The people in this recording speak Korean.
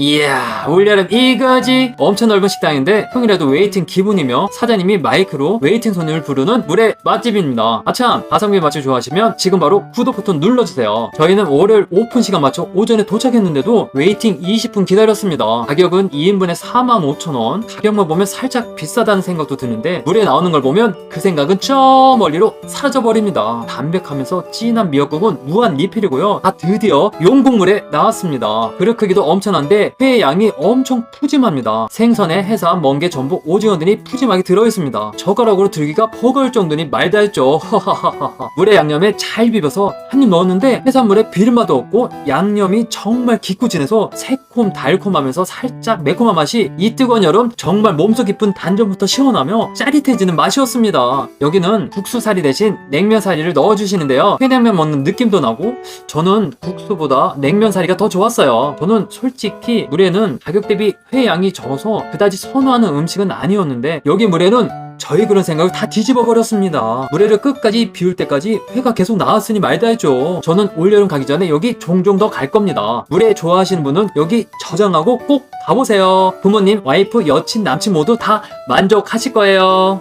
이야 올여름 이거지. 엄청 넓은 식당인데 평일에도 웨이팅 기분이며 사장님이 마이크로 웨이팅 손님을 부르는 물의 맛집입니다. 아참 가성비 맛집 좋아하시면 지금 바로 구독 버튼 눌러주세요. 저희는 월요일 오픈 시간 맞춰 오전에 도착했는데도 웨이팅 20분 기다렸습니다. 가격은 2인분에 45,000원. 가격만 보면 살짝 비싸다는 생각도 드는데 물에 나오는 걸 보면 그 생각은 저 멀리로 사라져버립니다. 담백하면서 진한 미역국은 무한 리필이고요. 아 드디어 용국물에 나왔습니다. 그릇 크기도 엄청난데 회의 양이 엄청 푸짐합니다. 생선에 해삼, 멍게, 전복, 오징어 등이 푸짐하게 들어있습니다. 젓가락으로 들기가 버거울 정도니 말다 했죠. 하하하하 물에 양념에 잘 비벼서 한 입 넣었는데 해산물에 비린맛도 없고 양념이 정말 깊고 진해서 새 콤 달콤하면서 살짝 매콤한 맛이 이 뜨거운 여름 정말 몸속 깊은 단전부터 시원하며 짜릿해지는 맛이었습니다 여기는 국수사리 대신 냉면사리를 넣어주시는데요 회냉면 먹는 느낌도 나고 저는 국수보다 냉면사리가 더 좋았어요. 저는 솔직히 물에는 가격 대비 회 양이 적어서 그다지 선호하는 음식은 아니었는데 여기 물에는 저희 그런 생각을 다 뒤집어 버렸습니다. 물회를 끝까지 비울 때까지 회가 계속 나왔으니 말다 했죠. 저는 올여름 가기 전에 여기 종종 더 갈 겁니다. 물회 좋아하시는 분은 여기 저장하고 꼭 가보세요. 부모님, 와이프, 여친, 남친 모두 다 만족하실 거예요.